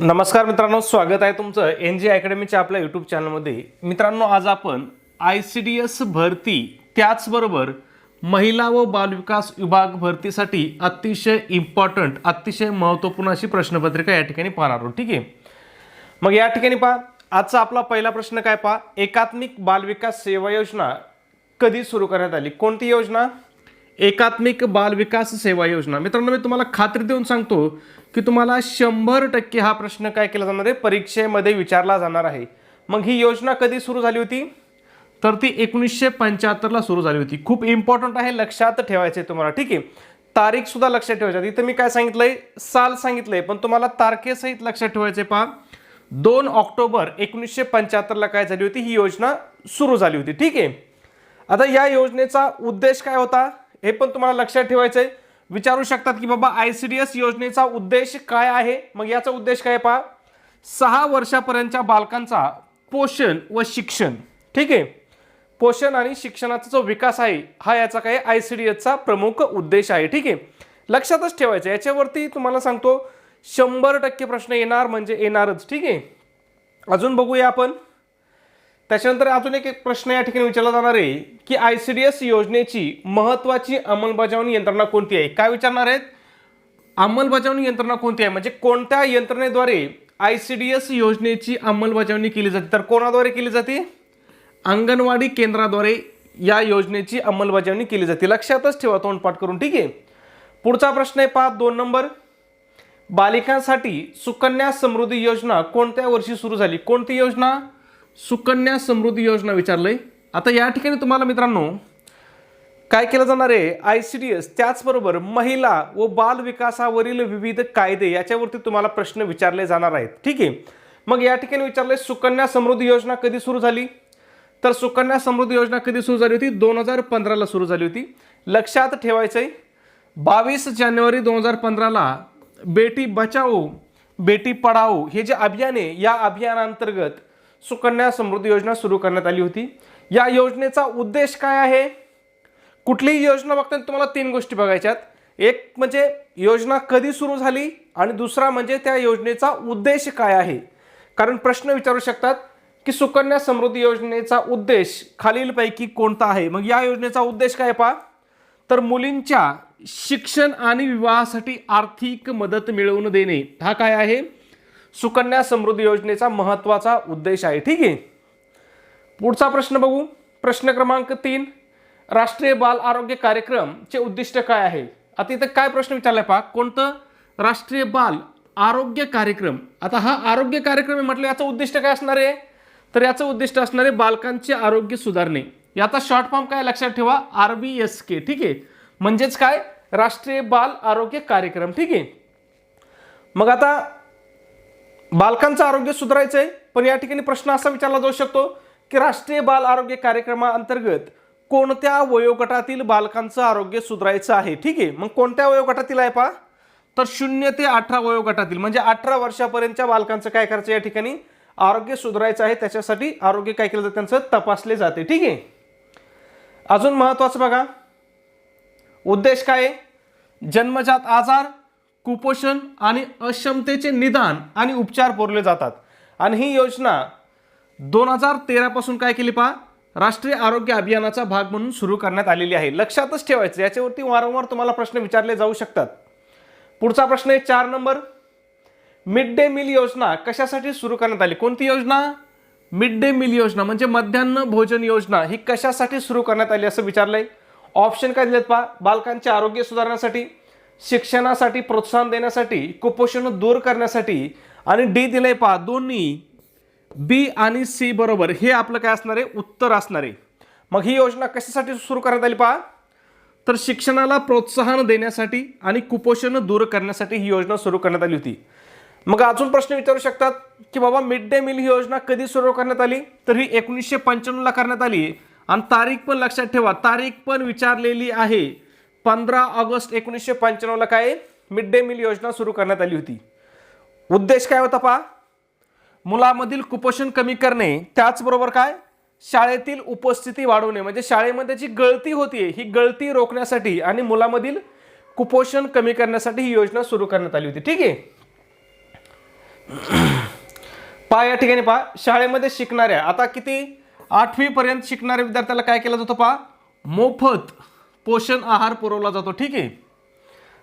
नमस्कार मित्रांनो स्वागत आहे तुमचं एन जी अकॅडमीच्या आपल्या यूट्यूब चॅनलमध्ये मित्रांनो आज आपण आय सी डी एस भरती त्याचबरोबर महिला व बालविकास विभाग भरतीसाठी अतिशय इम्पॉर्टंट अतिशय महत्त्वपूर्ण अशी प्रश्नपत्रिका या ठिकाणी पाहणार आहोत. ठीक आहे? मग या ठिकाणी पहा आजचा आपला पहिला प्रश्न काय पहा? एकात्मिक बालविकास सेवा योजना कधी सुरू करण्यात आली? कोणती योजना? एकात्मिक बाल विकास सेवा योजना. मित्रांनो मी तुम्हाला खात्री देऊन सांगतो की तुम्हाला शंभर टक्के हा प्रश्न काय केला जाणार आहे? परीक्षेमध्ये विचारला जाणार आहे. मग ही योजना कधी सुरू झाली होती? तर ती एकोणीसशे पंच्याहत्तरला सुरू झाली होती. खूप इम्पॉर्टंट आहे लक्षात ठेवायचे तुम्हाला. ठीक आहे? तारीख सुद्धा लक्षात ठेवायची. इथं मी काय सांगितलंय? साल सांगितलंय. पण तुम्हाला तारखेसहित लक्षात ठेवायचे पहा. दोन ऑक्टोबर एकोणीसशे पंच्याहत्तरला काय झाली होती? ही योजना सुरू झाली होती. ठीक आहे? आता या योजनेचा उद्देश काय होता? हे पण तुम्हाला लक्षात ठेवायचं आहे विचारू शकतात की बाबा आय सी डी एस योजनेचा उद्देश काय आहे? मग याचा उद्देश काय पहा. सहा वर्षापर्यंतच्या बालकांचा पोषण व शिक्षण. ठीक आहे? पोषण आणि शिक्षणाचा जो विकास आहे हा याचा काय आय सी डी एसचा प्रमुख उद्देश आहे. ठीक आहे? लक्षातच ठेवायचं. आहे. याच्यावरती तुम्हाला सांगतो शंभर टक्के प्रश्न येणार म्हणजे येणारच. ठीक आहे? अजून बघूया आपण. त्याच्यानंतर अजून एक एक प्रश्न या ठिकाणी विचारला जाणार आहे की आय सी डी एस योजनेची महत्वाची अंमलबजावणी यंत्रणा कोणती आहे? काय विचारणार आहेत? अंमलबजावणी यंत्रणा कोणती आहे? म्हणजे कोणत्या यंत्रणेद्वारे आय सी डी एस योजनेची अंमलबजावणी केली जाते? तर कोणाद्वारे केली जाते? अंगणवाडी केंद्राद्वारे या योजनेची अंमलबजावणी केली जाते. लक्षातच ठेवा तोंडपाठ करून ठीक आहे? पुढचा प्रश्न आहे पाच दोन नंबर. बालिकांसाठी सुकन्या समृद्धी योजना कोणत्या वर्षी सुरू झाली? कोणती योजना? सुकन्या समृद्धी योजना विचारलंय. आता या ठिकाणी तुम्हाला मित्रांनो काय केलं जाणार आहे? आय सी डी एस त्याचबरोबर महिला व बाल विकासावरील विविध कायदे याच्यावरती तुम्हाला प्रश्न विचारले जाणार आहेत. ठीक आहे? मग या ठिकाणी विचारले सुकन्या समृद्धी योजना कधी सुरू झाली? तर सुकन्या समृद्धी योजना कधी सुरू झाली होती? दोन हजार पंधराला सुरू झाली होती. लक्षात ठेवायचं आहे बावीस जानेवारी दोन हजार पंधराला बेटी बचाओ बेटी पढाओ हे जे अभियान आहे या अभियानांतर्गत सुकन्या समृद्धी योजना सुरू करण्यात आली होती. या योजनेचा उद्देश काय आहे? कुठलीही योजना बघताना तुम्हाला तीन गोष्टी बघायच्यात एक म्हणजे योजना कधी सुरू झाली आणि दुसरा म्हणजे त्या योजनेचा उद्देश काय आहे? कारण प्रश्न विचारू शकतात की सुकन्या समृद्धी योजनेचा उद्देश खालीलपैकी कोणता आहे? मग या योजनेचा उद्देश काय पहा. तर मुलींच्या शिक्षण आणि विवाहासाठी आर्थिक मदत मिळवून देणे. हा काय आहे? सुकन्या समृद्धी योजनेचा महत्त्वाचा उद्देश आहे. ठीक आहे? पुढचा प्रश्न बघू. प्रश्न क्रमांक तीन. राष्ट्रीय बाल आरोग्य कार्यक्रमचे उद्दिष्ट काय आहे? आता इथं काय प्रश्न विचारलाय पहा. कोणतं? राष्ट्रीय बाल आरोग्य कार्यक्रम. आता हा आरोग्य कार्यक्रम म्हटलं याचं उद्दिष्ट काय असणार आहे? तर याचं उद्दिष्ट असणार आहे बालकांचे आरोग्य सुधारणे. याचा शॉर्ट फॉर्म काय लक्षात ठेवा. आर बी एस के ठीक आहे? म्हणजेच काय? राष्ट्रीय बाल आरोग्य कार्यक्रम. ठीक आहे? मग आता बालकांचं आरोग्य सुधारायचं आहे पण या ठिकाणी प्रश्न असा विचारला जाऊ शकतो की राष्ट्रीय बाल आरोग्य कार्यक्रमाअंतर्गत कोणत्या वयोगटातील बालकांचं आरोग्य सुधारायचं आहे? ठीक आहे मग कोणत्या वयोगटातील आहे पहा तर शून्य ते अठरा वयोगटातील म्हणजे अठरा वर्षापर्यंतच्या बालकांचं काय करायचं या ठिकाणी? आरोग्य सुधारायचं आहे त्याच्यासाठी आरोग्य काय केलं जातं त्यांचं? तपासले जाते ठीक आहे? अजून महत्त्वाचं बघा. उद्देश काय आहे? जन्मजात आजार कुपोषण आणि अक्षमतेचे निदान आणि उपचार पुरले जातात. आणि ही योजना दोन हजार तेरापासून काय केली पहा? राष्ट्रीय आरोग्य अभियानाचा भाग म्हणून सुरू करण्यात आलेली आहे. लक्षातच ठेवायचं याच्यावरती वारंवार तुम्हाला प्रश्न विचारले जाऊ शकतात. पुढचा प्रश्न आहे चार नंबर. मिड डे मील योजना कशासाठी सुरू करण्यात आली? कोणती योजना? मिड डे मील योजना म्हणजे मध्यान्ह भोजन योजना ही कशासाठी सुरू करण्यात आली असं विचारलंय? ऑप्शन काय दिलेत पहा? बालकांचे आरोग्य सुधारण्यासाठी. शिक्षणासाठी प्रोत्साहन देण्यासाठी कुपोषण दूर करण्यासाठी आणि डी दिलंय पहा दोन्ही बी आणि सी बरोबर हे आपलं काय असणार आहे? उत्तर असणार आहे. मग ही योजना कशासाठी सुरू करण्यात आली पहा? तर शिक्षणाला प्रोत्साहन देण्यासाठी आणि कुपोषण दूर करण्यासाठी ही योजना सुरू करण्यात आली होती. मग अजून प्रश्न विचारू शकतात की बाबा मिड डे मील ही योजना कधी सुरू करण्यात आली? तर ही एकोणीसशे पंच्याण्णवला करण्यात आली. आणि तारीख पण लक्षात ठेवा तारीख पण विचारलेली आहे. पंधरा ऑगस्ट एकोणीसशे पंच्याण्णवला काय मिड डे मील योजना सुरू करण्यात आली होती. उद्देश काय होता पहा. मुलामधील कुपोषण कमी करणे त्याचबरोबर काय? शाळेतील उपस्थिती वाढवणे म्हणजे शाळेमध्ये जी गळती होतीये ही गळती रोखण्यासाठी आणि मुलामधील कुपोषण कमी करण्यासाठी ही योजना सुरू करण्यात आली होती. ठीक आहे? पहा या ठिकाणी पहा. शाळेमध्ये शिकणाऱ्या आता किती? आठवी पर्यंत शिकणाऱ्या विद्यार्थ्याला काय केलं जातं पहा? मोफत पोषण आहार पुरवला जातो ठीक आहे?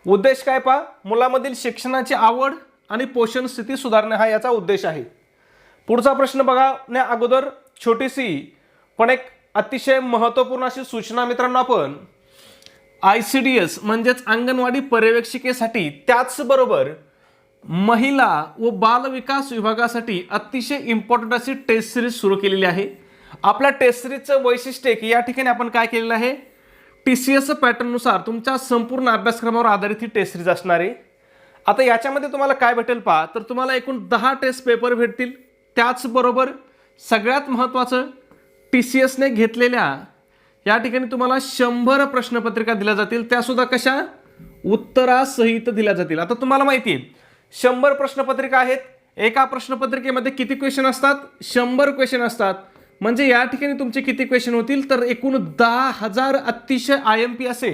उद्देश काय पहा? मुलामधील शिक्षणाची आवड आणि पोषण स्थिती सुधारणे हा याचा उद्देश आहे. पुढचा प्रश्न बघा अगोदर छोटीशी पण एक अतिशय महत्त्वपूर्ण अशी सूचना मित्रांनो आपण. आय सी डी एस म्हणजेच अंगणवाडी पर्यवेक्षिकेसाठी त्याचबरोबर महिला व बाल विकास विभागासाठी अतिशय इम्पॉर्टंट अशी टेस्ट सिरीज सुरू केलेली आहे. आपल्या टेस्ट सिरीजचं वैशिष्ट्य की या ठिकाणी आपण काय केलेलं आहे? टी सी एस पॅटर्ननुसार तुमच्या संपूर्ण अभ्यासक्रमावर आधारित ही टेस्ट सिरीज असणार आहे. आता याच्यामध्ये तुम्हाला काय भेटेल पहा तर तुम्हाला एकूण दहा टेस्ट पेपर भेटतील. त्याचबरोबर सगळ्यात महत्त्वाचं टी सी एसने घेतलेल्या या ठिकाणी तुम्हाला शंभर प्रश्नपत्रिका दिल्या जातील. त्यासुद्धा कशा? उत्तरासहित दिल्या जातील. आता तुम्हाला माहिती आहे शंभर प्रश्नपत्रिका आहेत. एका प्रश्नपत्रिकेमध्ये किती क्वेश्चन असतात? शंभर क्वेश्चन असतात. म्हणजे या ठिकाणी तुमचे किती क्वेश्चन होतील? तर एकूण दहा हजार अतिशय आय एम पी असे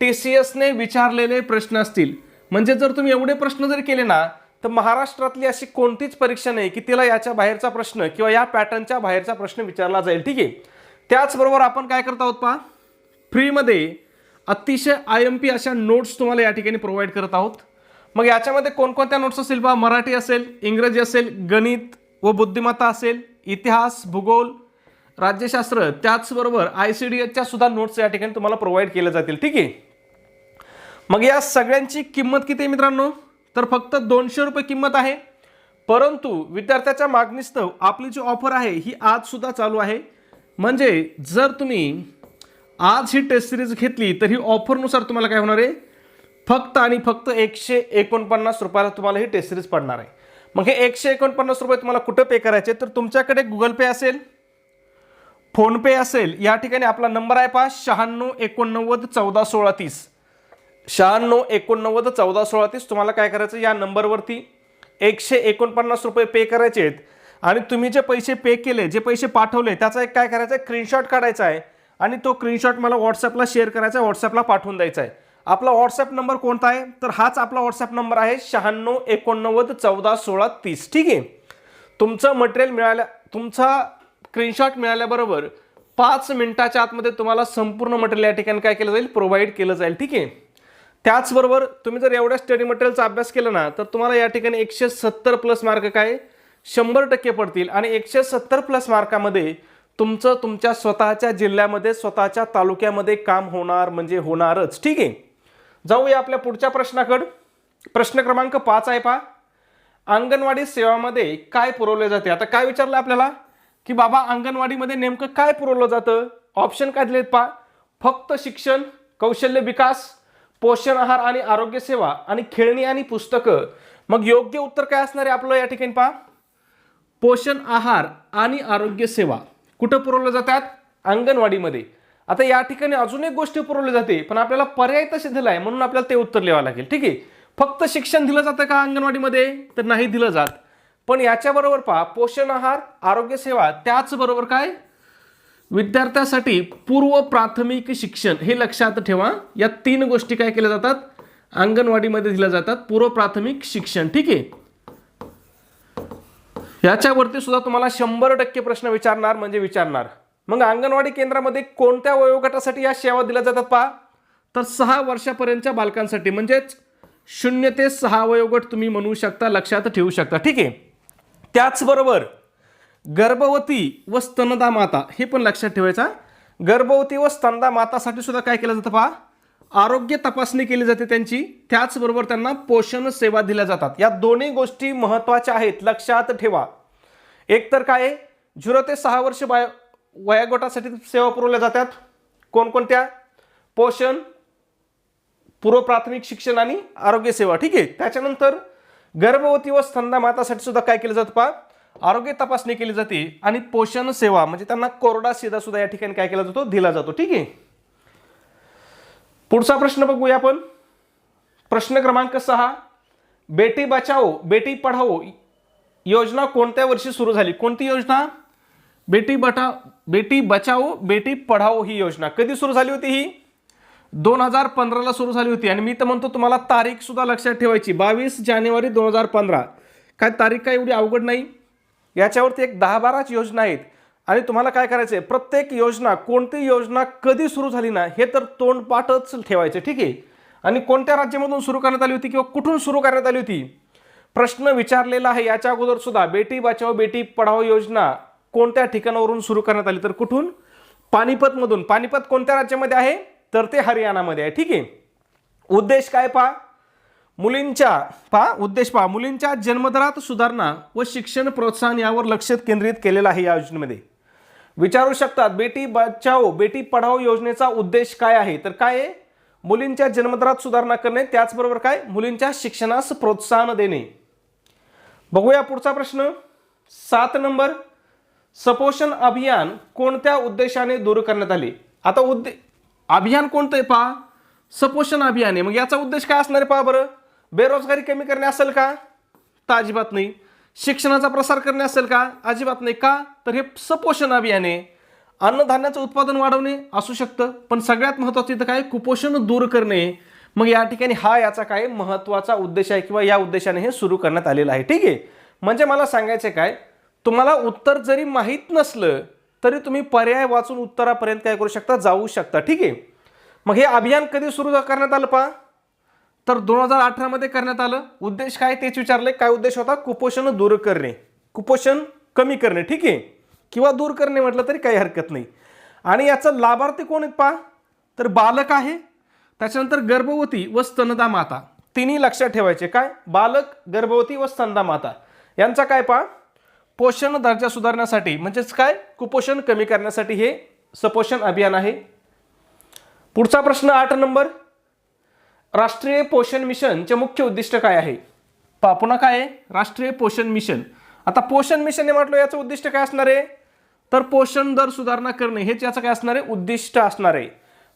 टी सी एसने विचारलेले प्रश्न असतील. म्हणजे जर तुम्ही एवढे प्रश्न जर केले ना तर महाराष्ट्रातली अशी कोणतीच परीक्षा नाही की तिला याच्या बाहेरचा प्रश्न किंवा या पॅटर्नच्या बाहेरचा प्रश्न विचारला जाईल. ठीक आहे? त्याचबरोबर आपण काय करत आहोत पहा? फ्रीमध्ये अतिशय आय एम पी अशा नोट्स तुम्हाला या ठिकाणी प्रोव्हाइड करत आहोत. मग याच्यामध्ये कोणकोणत्या नोट्स असतील पहा? मराठी असेल इंग्रजी असेल गणित व बुद्धिमत्ता असेल. इतिहास भूगोल राज्यशास्त्र त्याचबरोबर आय सी डी एसच्या सुद्धा नोट्स या ठिकाणी तुम्हाला प्रोव्हाइड केल्या जातील. ठीक आहे? मग या सगळ्यांची किंमत किती आहे मित्रांनो? तर फक्त दोनशे रुपये किंमत आहे. परंतु विद्यार्थ्याच्या मागणीस्तव आपली जी ऑफर आहे ही आज सुद्धा चालू आहे. म्हणजे जर तुम्ही आज ही टेस्ट सिरीज घेतली तर ही ऑफरनुसार तुम्हाला काय होणार आहे? फक्त आणि फक्त एकशे एकोणपन्नास रुपयाला तुम्हाला ही टेस्ट सिरीज पडणार आहे. मग हे एकशे एकोणपन्नास रुपये तुम्हाला कुठं पे करायचे? तर तुमच्याकडे गुगल पे असेल फोनपे असेल या ठिकाणी आपला नंबर आहे पहा शहाण्णव एकोणनव्वद चौदा सोळा तीस. शहाण्णव एकोणनव्वद चौदा सोळा तीस तुम्हाला काय करायचं? या नंबरवरती एकशे एकोणपन्नास रुपये पे करायचे आहेत. आणि तुम्ही जे पैसे पे केले जे पैसे पाठवले त्याचा एक काय करायचं आहे? स्क्रीनशॉट काढायचा आहे. आणि तो स्क्रीनशॉट मला व्हॉट्सअपला शेअर करायचा आहे व्हॉट्सअपला पाठवून द्यायचा आहे. आपला व्हॉट्सअप नंबर कोणता आहे? तर हाच आपला व्हॉट्सअप नंबर आहे शहाण्णव एकोणनव्वद चौदा सोळा तीस. ठीक आहे? तुमचं मटेरियल मिळाल्या तुमचा स्क्रीनशॉट मिळाल्याबरोबर पाच मिनिटाच्या आतमध्ये तुम्हाला संपूर्ण मटेरियल या ठिकाणी काय केलं जाईल? प्रोव्हाइड केलं जाईल. ठीक आहे? त्याचबरोबर तुम्ही जर एवढ्या स्टडी मटेरियलचा अभ्यास केला ना तर तुम्हाला या ठिकाणी एकशे सत्तर प्लस मार्क काय? शंभर टक्के पडतील आणि एकशे सत्तर प्लस मार्कामध्ये तुमचं तुमच्या स्वतःच्या जिल्ह्यामध्ये स्वतःच्या तालुक्यामध्ये काम होणार म्हणजे होणारच. ठीक आहे? जाऊया आपल्या पुढच्या प्रश्नाकडं. प्रश्न क्रमांक पाच आहे पा अंगणवाडी सेवामध्ये काय पुरवले जाते? आता काय विचारलं आपल्याला? की बाबा अंगणवाडीमध्ये नेमकं काय पुरवलं जातं? ऑप्शन काय दिलेत पा फक्त शिक्षण कौशल्य विकास पोषण आहार आणि आरोग्य सेवा आणि खेळणी आणि पुस्तकं. मग योग्य उत्तर काय असणार आहे आपलं या ठिकाणी पहा? पोषण आहार आणि आरोग्य सेवा. कुठं पुरवलं जातात? अंगणवाडीमध्ये. आता या ठिकाणी अजून एक गोष्ट पुरवली जाते पण आपल्याला पर्याय तसे दिला आहे म्हणून आपल्याला ते उत्तर लिहावं लागेल. ठीक आहे? फक्त शिक्षण दिलं जातं का अंगणवाडीमध्ये? तर नाही दिलं जात. पण याच्याबरोबर पहा पोषण आहार आरोग्य सेवा त्याचबरोबर काय? विद्यार्थ्यासाठी पूर्व प्राथमिक शिक्षण हे लक्षात ठेवा. या तीन गोष्टी काय केल्या जातात? अंगणवाडीमध्ये दिल्या जातात पूर्व प्राथमिक शिक्षण. ठीक आहे? याच्यावरती सुद्धा तुम्हाला शंभर टक्के प्रश्न विचारणार म्हणजे विचारणार. मग अंगणवाडी केंद्रामध्ये कोणत्या वयोगटासाठी या सेवा दिल्या जातात पहा? तर सहा वर्षापर्यंतच्या बालकांसाठी म्हणजेच शून्य ते सहा वयोगट तुम्ही म्हणू शकता लक्षात ठेवू शकता. ठीक आहे? त्याचबरोबर गर्भवती व स्तनदा माता हे पण लक्षात ठेवायचा गर्भवती व स्तनदा मातासाठी सुद्धा काय केलं जातं पहा? आरोग्य तपासणी केली जाते त्यांची. त्याचबरोबर त्यांना पोषण सेवा दिल्या जातात. या दोन्ही गोष्टी महत्त्वाच्या आहेत लक्षात ठेवा. एक तर काय झिरो ते सहा वर्ष बाय वयोगटासाठी सेवा पुरवल्या जातात. कोणकोणत्या? पोषण पूर्व प्राथमिक शिक्षण आणि आरोग्य सेवा. ठीक आहे? त्याच्यानंतर गर्भवती व स्तनदा मातासाठी सुद्धा काय केलं जातं पा आरोग्य तपासणी केली जाते आणि पोषण सेवा म्हणजे त्यांना कोरडा शिदा सुद्धा या ठिकाणी काय केला जातो? दिला जातो. ठीक आहे? पुढचा प्रश्न बघूया आपण. प्रश्न क्रमांक सहा. बेटी बचाओ बेटी पढाओ योजना कोणत्या वर्षी सुरू झाली? कोणती योजना? बेटी बटा बेटी बचाओ बेटी पढाओ ही योजना. कधी सुरू झाली होती ही? दोन हजार पंधराला सुरू झाली होती. आणि मी तर म्हणतो तुम्हाला तारीख सुद्धा लक्षात ठेवायची. बावीस जानेवारी दोन हजार पंधरा. काय तारीख काय एवढी अवघड नाही? याच्यावरती एक दहा बाराच योजना आहेत. आणि तुम्हाला काय करायचं आहे प्रत्येक योजना कोणती योजना कधी सुरू झाली ना हे तर तोंडपाठच ठेवायचं. ठीक आहे? आणि कोणत्या राज्यामधून सुरू करण्यात आली होती किंवा कुठून सुरू करण्यात आली होती? प्रश्न विचारलेला आहे. याच्या अगोदर सुद्धा बेटी बचाओ बेटी पढाओ योजना. कोणत्या ठिकाणावरून सुरू करण्यात आली? तर कुठून? पानिपतमधून. पानिपत कोणत्या राज्यामध्ये आहे? तर ते हरियाणामध्ये आहे. ठीक आहे. उद्देश काय पहा? मुलींच्या पहा उद्देश पहा. मुलींच्या जन्मदरात सुधारणा व शिक्षण प्रोत्साहन यावर लक्ष केंद्रित केलेलं आहे या योजनेमध्ये. विचारू शकतात बेटी बचाओ बेटी पढाओ योजनेचा उद्देश काय आहे? तर काय आहे? मुलींच्या जन्मदरात सुधारणा करणे त्याचबरोबर काय? मुलींच्या शिक्षणास प्रोत्साहन देणे. बघूया पुढचा प्रश्न. सात नंबर. सपोषण अभियान कोणत्या उद्देशाने दूर करण्यात आले? आता उद्दे अभियान कोणतं आहे पहा? सपोषण अभियान आहे. मग याचा उद्देश काय असणार आहे पहा बरं? बेरोजगारी कमी करणे असेल का? तर अजिबात नाही. शिक्षणाचा प्रसार करणे असेल का? अजिबात नाही. का? तर हे सपोषण अभियान आहे. अन्नधान्याचं उत्पादन वाढवणे असू शकतं पण सगळ्यात महत्त्वाचं इथं काय? कुपोषण दूर करणे. मग या ठिकाणी हा याचा काय महत्त्वाचा उद्देश आहे किंवा या उद्देशाने हे सुरू करण्यात आलेलं आहे. ठीक आहे? म्हणजे मला सांगायचं काय? तुम्हाला उत्तर जरी माहीत नसलं तरी तुम्ही पर्याय वाचून उत्तरापर्यंत काय करू शकता जाऊ शकता. ठीक आहे? मग हे अभियान कधी सुरू करण्यात आलं पहा? तर दोन हजार अठरामध्ये करण्यात आलं. उद्देश काय तेच विचारले काय उद्देश होता? कुपोषण दूर करणे. कुपोषण कमी करणे. ठीक आहे? किंवा दूर करणे म्हटलं तरी काही हरकत नाही. आणि याचं लाभार्थी कोण आहेत पहा? तर बालक आहे. त्याच्यानंतर गर्भवती व स्तनदा माता. तिन्ही लक्षात ठेवायचे. काय? बालक गर्भवती व स्तनदा माता. यांचा काय पहा? पोषण दर्जा सुधारण्यासाठी म्हणजेच काय? कुपोषण कमी करण्यासाठी हे सपोषण अभियान आहे. पुढचा प्रश्न आठ नंबर. राष्ट्रीय पोषण मिशनचे मुख्य उद्दिष्ट काय आहे? पा पुन्हा काय आहे? राष्ट्रीय पोषण मिशन. आता पोषण मिशन हे म्हटलं याचं उद्दिष्ट काय असणार आहे? तर पोषण दर सुधारणा करणे हेच याचं काय असणार आहे? उद्दिष्ट असणार आहे.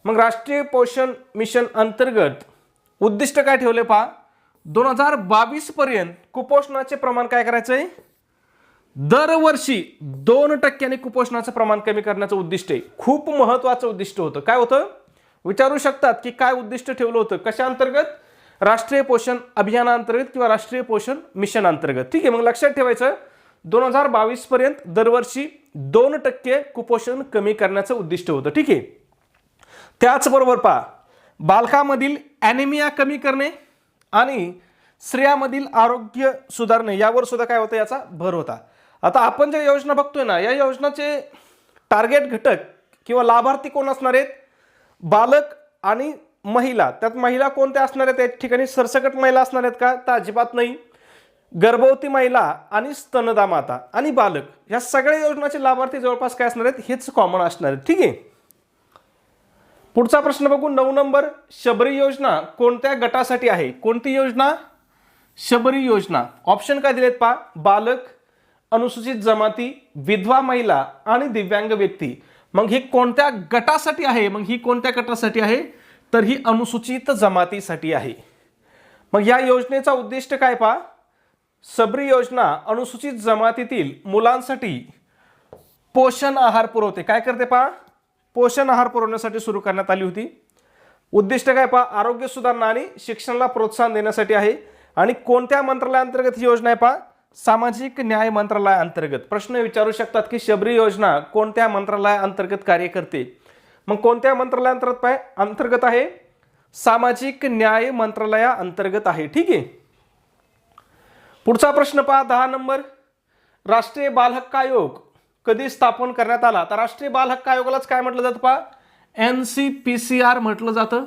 मग राष्ट्रीय पोषण मिशन अंतर्गत उद्दिष्ट काय ठेवले पहा? दोन हजार बावीसपर्यंत कुपोषणाचे प्रमाण काय करायचं आहे दरवर्षी दोन टक्क्याने कुपोषणाचं प्रमाण कमी करण्याचं उद्दिष्ट आहे. खूप महत्वाचं उद्दिष्ट होतं. काय होतं? विचारू शकतात की काय उद्दिष्ट ठेवलं होतं? कशा अंतर्गत? राष्ट्रीय पोषण अभियानांतर्गत किंवा राष्ट्रीय पोषण मिशन अंतर्गत. ठीक आहे मग लक्षात ठेवायचं. दोन हजार बावीस पर्यंत दरवर्षी दोन टक्के कुपोषण कमी करण्याचं उद्दिष्ट होतं. ठीक आहे? त्याचबरोबर पहा बालकामधील ॲनिमिया कमी करणे आणि स्त्रियामधील आरोग्य सुधारणे यावर सुद्धा काय होतं? याचा भर होता. आता आपण ज्या योजना बघतोय ना या योजनाचे टार्गेट घटक किंवा लाभार्थी कोण असणार आहेत? बालक आणि महिला. त्यात महिला कोणत्या असणार आहेत? त्या ठिकाणी सरसकट महिला असणार आहेत का? तर अजिबात नाही. गर्भवती महिला आणि स्तनदा माता आणि बालक. या सगळ्या योजनाचे लाभार्थी जवळपास काय असणार आहेत? हेच कॉमन असणार आहेत. ठीक आहे? पुढचा प्रश्न बघू. नऊ नंबर. शबरी योजना कोणत्या गटासाठी आहे? कोणती योजना? शबरी योजना. ऑप्शन काय दिलेत पा बालक अनुसूचित जमाती विधवा महिला आणि दिव्यांग व्यक्ती. मग ही कोणत्या गटासाठी आहे? मग ही कोणत्या गटासाठी आहे? तर ही अनुसूचित जमातीसाठी आहे. मग या योजनेचा उद्दिष्ट काय पहा? सबरी योजना अनुसूचित जमातीतील मुलांसाठी पोषण आहार पुरवते. काय करते पहा? पोषण आहार पुरवण्यासाठी सुरू करण्यात आली होती. उद्दिष्ट काय पहा? आरोग्य सुधारणा आणि शिक्षणाला प्रोत्साहन देण्यासाठी आहे. आणि कोणत्या मंत्रालयाअंतर्गत ही योजना आहे पहा? सामाजिक न्याय मंत्रालयाअंतर्गत प्रश्न विचारू शकतात की शबरी योजना कोणत्या मंत्रालयाअंतर्गत कार्य करते? मग कोणत्या मंत्रालयाअंतर्गत पाय? अंतर्गत आहे. सामाजिक न्याय मंत्रालयाअंतर्गत आहे. ठीक आहे. पुढचा प्रश्न पहा दहा नंबर. राष्ट्रीय बाल हक्क आयोग कधी स्थापन करण्यात आला? तर राष्ट्रीय बाल हक्क आयोगालाच काय म्हटलं जातं पहा? N C P C R म्हटलं जातं.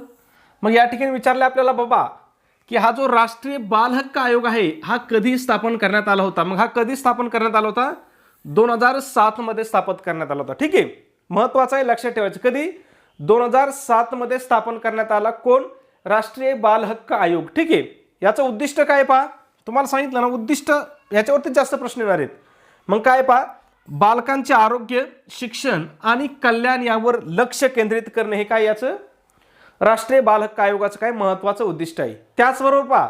मग या ठिकाणी विचारले आपल्याला बाबा की हा जो राष्ट्रीय बालहक्क आयोग आहे हा कधी स्थापन करण्यात आला होता? मग हा कधी स्थापन करण्यात आला होता? दोन हजार सातमध्ये स्थापन करण्यात आला होता. ठीक आहे? महत्वाचं आहे लक्षात ठेवायचं. कधी? दोन हजार सातमध्ये स्थापन करण्यात आला कोण? राष्ट्रीय बालहक्क आयोग. ठीक आहे? याचं उद्दिष्ट काय पहा? तुम्हाला सांगितलं ना उद्दिष्ट याच्यावरती जास्त प्रश्न येणार आहेत. मग काय पहा? बालकांचे आरोग्य शिक्षण आणि कल्याण यावर लक्ष केंद्रित करणे हे काय याचं? राष्ट्रीय बाल हक्क आयोगाचं काय महत्वाचं उद्दिष्ट आहे? त्याचबरोबर पहा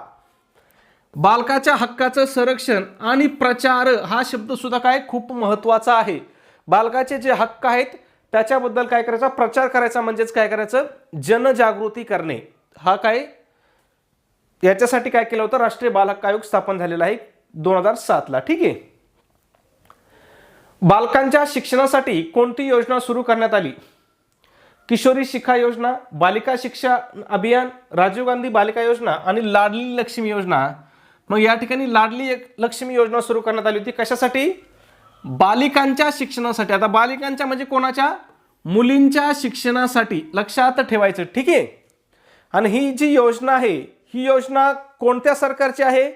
बालकाच्या हक्काचं संरक्षण आणि प्रचार हा शब्द सुद्धा काय खूप महत्त्वाचा आहे. बालकाचे जे हक्क आहेत त्याच्याबद्दल काय करायचा? प्रचार करायचा म्हणजेच काय करायचं? जनजागृती करणे. हा काय? याच्यासाठी काय केलं होतं? राष्ट्रीय बाल हक्क आयोग स्थापन झालेला आहे दोन हजार सातला. ठीक आहे? बालकांच्या शिक्षणासाठी कोणती योजना सुरू करण्यात आली? किशोरी शिखा योजना बालिका शिक्षा अभियान राजीव गांधी बालिका योजना आणि लाडली लक्ष्मी योजना. मग या ठिकाणी लाडली एक लक्ष्मी योजना सुरू करण्यात आली होती. कशासाठी? बालिकांच्या शिक्षणासाठी. आता बालिकांच्या म्हणजे कोणाच्या? मुलींच्या शिक्षणासाठी. लक्षात ठेवायचं. ठीक आहे? आणि ही जी योजना आहे ही योजना कोणत्या सरकारची आहे?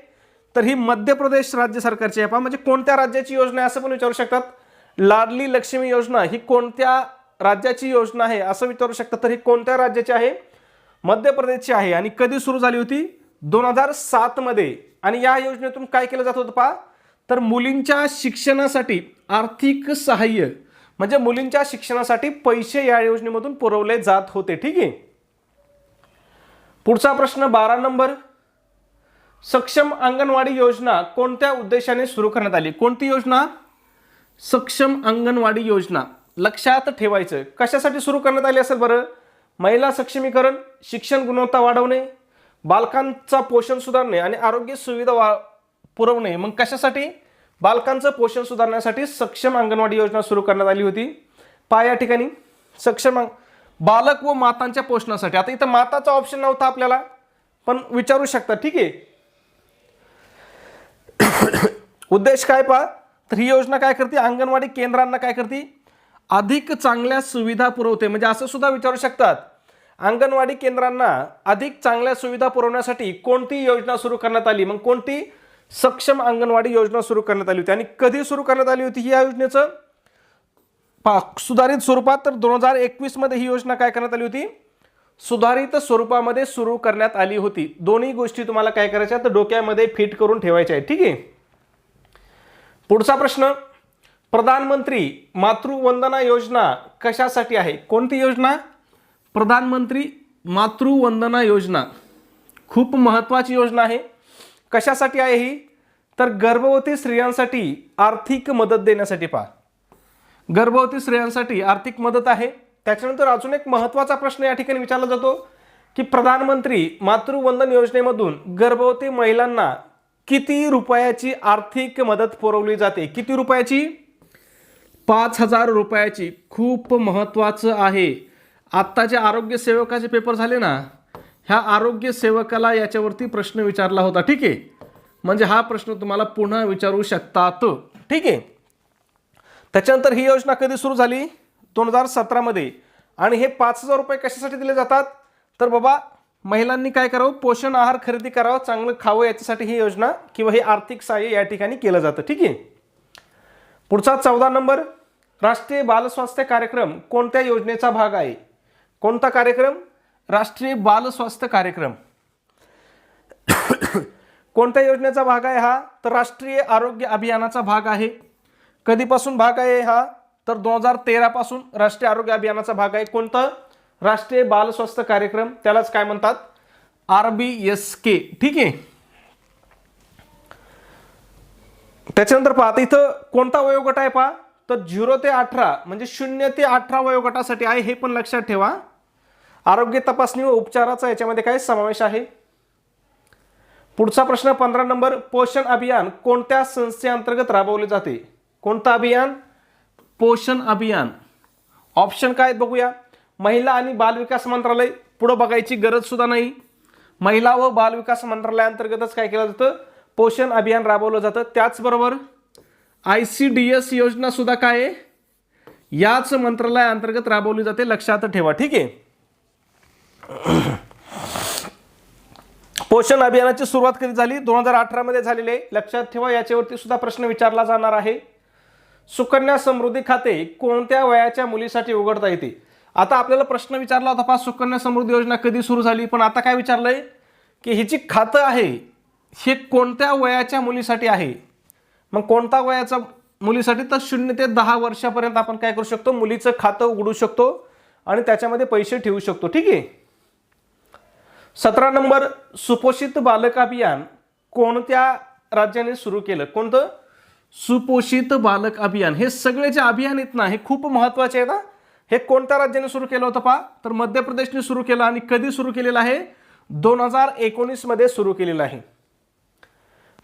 तर ही मध्य प्रदेश राज्य सरकारची आहे. पहा म्हणजे कोणत्या राज्याची योजना आहे असं पण विचारू शकतात. लाडली लक्ष्मी योजना ही कोणत्या राज्याची योजना आहे असं विचारू शकता तर ही कोणत्या राज्याची आहे? मध्य प्रदेशची आहे. आणि कधी सुरू झाली होती? दोन हजार सातमध्ये आणि या योजनेतून काय केलं जात होतं पहा? तर मुलींच्या शिक्षणासाठी आर्थिक सहाय्य म्हणजे मुलींच्या शिक्षणासाठी पैसे या योजनेमधून पुरवले जात होते. ठीक आहे? पुढचा प्रश्न बारा नंबर. सक्षम अंगणवाडी योजना कोणत्या उद्देशाने सुरू करण्यात आली? कोणती योजना? सक्षम अंगणवाडी योजना. लक्षात ठेवायचं. कशासाठी सुरू करण्यात आली असेल बरं? महिला सक्षमीकरण शिक्षण गुणवत्ता वाढवणे बालकांचा पोषण सुधारणे आणि आरोग्य सुविधा वा पुरवणे. मग कशासाठी? बालकांचं पोषण सुधारण्यासाठी सक्षम अंगणवाडी योजना सुरू करण्यात आली होती. पा या ठिकाणी. सक्षम बालक व मातांच्या पोषणासाठी. आता इथं माताचा ऑप्शन नव्हता आपल्याला पण विचारू शकता. ठीक आहे. उद्देश काय पहा? तर ही योजना काय करते? अंगणवाडी केंद्रांना काय करते? अधिक चांगल्या सुविधा पुरवते. म्हणजे असं सुद्धा विचारू शकतात. अंगणवाडी केंद्रांना अधिक चांगल्या सुविधा पुरवण्यासाठी कोणती योजना सुरू करण्यात आली? मग कोणती सक्षम अंगणवाडी योजना सुरू करण्यात आली होती? आणि कधी सुरू करण्यात आली होती ही या योजनेचं? पा सुधारित स्वरूपात तर दोन हजार एकवीसमध्ये ही योजना काय करण्यात आली होती? सुधारित स्वरूपामध्ये सुरू करण्यात आली होती. दोन्ही गोष्टी तुम्हाला काय करायच्या तर डोक्यामध्ये फिट करून ठेवायच्या आहेत. ठीक आहे? पुढचा प्रश्न. प्रधानमंत्री मातृवंदना योजना कशासाठी आहे? कोणती योजना? प्रधानमंत्री मातृवंदना योजना. खूप महत्त्वाची योजना आहे. कशासाठी आहे ही? तर गर्भवती स्त्रियांसाठी आर्थिक मदत देण्यासाठी पहा. गर्भवती स्त्रियांसाठी आर्थिक मदत आहे. त्याच्यानंतर अजून एक महत्त्वाचा प्रश्न या ठिकाणी विचारला जातो की प्रधानमंत्री मातृवंदन योजनेमधून गर्भवती महिलांना किती रुपयाची आर्थिक मदत पुरवली जाते? किती रुपयाची? पाच हजार रुपयाची खूप महत्त्वाचं आहे. आत्ता जे आरोग्य सेवकाचे पेपर झाले ना ह्या आरोग्य सेवकाला याच्यावरती प्रश्न विचारला होता. ठीक आहे? म्हणजे हा प्रश्न तुम्हाला पुन्हा विचारू शकतात. ठीक आहे? त्याच्यानंतर ही योजना कधी सुरू झाली? दोन हजार सतरामध्ये आणि हे पाच हजार रुपये कशासाठी दिले जातात? तर बाबा महिलांनी काय करावं? पोषण आहार खरेदी करावं चांगलं खावं याच्यासाठी ही योजना किंवा हे आर्थिक सहाय्य या ठिकाणी केलं जातं. ठीक आहे? पुढचा चौदा नंबर. राष्ट्रीय बालस्वास्थ्य कार्यक्रम कोणत्या योजनेचा भाग आहे? कोणता कार्यक्रम? राष्ट्रीय बाल स्वास्थ्य कार्यक्रम. कोणत्या योजनेचा भाग आहे हा? तर राष्ट्रीय आरोग्य अभियानाचा भाग आहे. कधीपासून भाग आहे हा? तर दोन हजार तेरापासून राष्ट्रीय आरोग्य अभियानाचा भाग आहे. कोणतं? राष्ट्रीय बालस्वास्थ्य कार्यक्रम. त्यालाच काय म्हणतात? R B S K. ठीक आहे. त्याच्यानंतर पहा इथं कोणता वयोगट आहे पहा? तर झिरो ते अठरा म्हणजे शून्य ते अठरा वयोगटासाठी आहे हे पण लक्षात ठेवा. आरोग्य तपासणी व उपचाराचा याच्यामध्ये काय समावेश आहे? पुढचा प्रश्न पंधरा नंबर पोषण अभियान कोणत्या संस्थेअंतर्गत राबवले जाते? कोणतं अभियान? पोषण अभियान. ऑप्शन काय बघूया. महिला आणि बालविकास मंत्रालय पुढं बघायची गरजसुद्धा नाही. महिला व बालविकास मंत्रालयाअंतर्गतच काय केलं जातं? पोषण अभियान राबवलं जातं. त्याचबरोबर आय सी डी एस योजना सुद्धा काय आहे? याच मंत्रालयाअंतर्गत राबवली जाते. लक्षात ठेवा ठीक आहे? पोषण अभियानाची सुरुवात कधी झाली? दोन हजार अठरामध्ये झालेली आहे. लक्षात ठेवा याच्यावरती सुद्धा प्रश्न विचारला जाणार आहे. सुकन्या समृद्धी खाते कोणत्या वयाच्या मुलीसाठी उघडता येते? आता आपल्याला प्रश्न विचारला होता पहा सुकन्या समृद्धी योजना कधी सुरू झाली? पण आता काय विचारलंय? की ही जी खातं आहे हे कोणत्या वयाच्या मुलीसाठी आहे? मग कोणता वयाचा मुलीसाठी? तर शून्य ते दहा वर्षापर्यंत आपण काय करू शकतो? मुलीचं खातं उघडू शकतो आणि त्याच्यामध्ये पैसे ठेवू शकतो. ठीक आहे? सतरा नंबर सुपोषित बालक अभियान कोणत्या राज्याने सुरू केलं? कोणतं? सुपोषित बालक अभियान. हे सगळे जे अभियान आहेत ना हे खूप महत्त्वाचे आहेत ना हे कोणत्या राज्याने सुरू केलं होतं पहा? तर मध्य प्रदेशने सुरू केलं आणि कधी सुरू केलेलं आहे? दोन हजार एकोणीसमध्ये सुरू केलेलं आहे.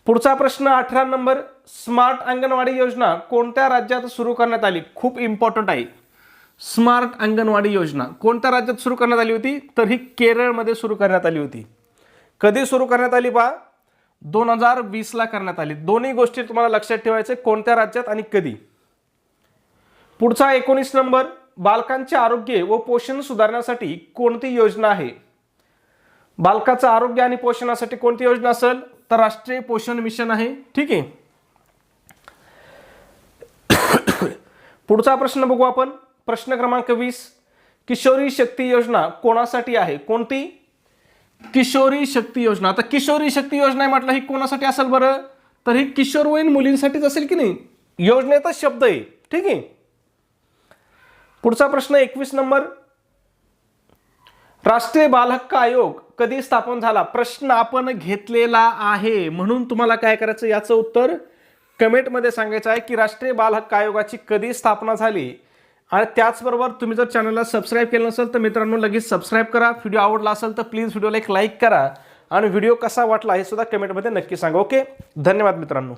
पुढचा प्रश्न अठरा नंबर. स्मार्ट अंगणवाडी योजना कोणत्या राज्यात सुरू करण्यात आली? खूप इम्पॉर्टंट आहे. स्मार्ट अंगणवाडी योजना कोणत्या राज्यात सुरू करण्यात आली होती? तर ही केरळमध्ये सुरू करण्यात आली होती. कधी सुरू करण्यात आली पहा? दोन हजार वीसला करण्यात आली. दोन्ही गोष्टी तुम्हाला लक्षात ठेवायचे कोणत्या राज्यात आणि कधी. पुढचा एकोणीस नंबर. बालकांचे आरोग्य व पोषण सुधारण्यासाठी कोणती योजना आहे? बालकाचं आरोग्य आणि पोषणासाठी कोणती योजना असेल? तर राष्ट्रीय पोषण मिशन आहे. ठीक आहे. पुढचा प्रश्न बघू आपण. प्रश्न क्रमांक वीस. किशोरी शक्ती योजना कोणासाठी आहे? कोणती? किशोरी शक्ती योजना. आता किशोरी शक्ती योजना म्हटलं ही कोणासाठी असेल बरं? तर ही किशोरवयीन मुलींसाठीच असेल की नाही? योजनेचा शब्द आहे. ठीक आहे. पुढचा प्रश्न एकवीस नंबर. राष्ट्रीय बालहक्क आयोग कधी स्थापन झाला? प्रश्न आपण घेतलेला आहे. म्हणून तुम्हाला काय करायचं? याचं उत्तर कमेंटमध्ये सांगायचं आहे की राष्ट्रीय बाल हक्क आयोगाची कधी स्थापना झाली? आणि त्याचबरोबर तुम्ही जर चॅनलला सबस्क्राईब केलं नसेल तर मित्रांनो लगेच सबस्क्राईब करा. व्हिडिओ आवडला असेल तर प्लीज व्हिडिओला एक लाईक करा. आणि व्हिडिओ कसा वाटला हे सुद्धा कमेंटमध्ये नक्की सांगा. ओके? धन्यवाद मित्रांनो.